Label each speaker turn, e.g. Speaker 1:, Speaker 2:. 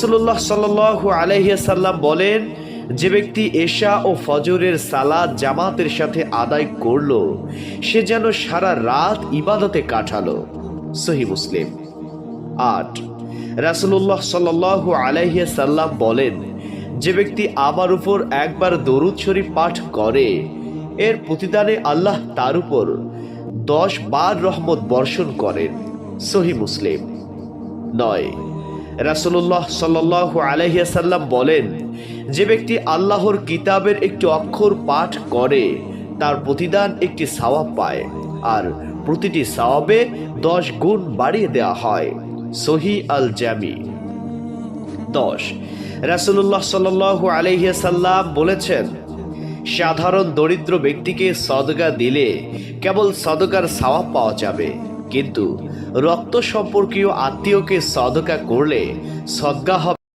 Speaker 1: রাসুল্লাহ সাল আলহিয়াসাল্লাম বলেন, যে ব্যক্তি এশা ও ফজরের সালাদ জামাতের সাথে আদায় করল, সে যেন সারা রাত ইবাদতে কাটালো। সহি মুসলিম। আট রাসুল্লাহ সাল আলহিয়াসাল্লাম বলেন, যে ব্যক্তি আমার উপর একবার দরুদ শরীফ পাঠ করে, এর প্রতিদানে আল্লাহ তার উপর দশ বার রহমত বর্ষণ করেন। সহি মুসলিম। নয় রাসুল্লাহ সাল্লাহ আলহিয়াসাল্লাম বলেন, যে ব্যক্তি আল্লাহর কিতাবের একটি অক্ষর পাঠ করে, তার প্রতিদান একটি সাওয়াব পায় আর প্রতিটি সাওয়াবে দশ গুণ বাড়িয়ে দেওয়া হয়। সহি আল জামি দশ রাসুল্লাহ সাল্লাহ আলহিয়াসাল্লাম বলেছেন, সাধারণ দরিদ্র ব্যক্তিকে সদগা দিলে কেবল সদকার সাওয়াব পাওয়া যাবে। কিন্তু রক্ত সম্পর্কীয় আত্মীয়কে সদকা করলে সদ্গা হবে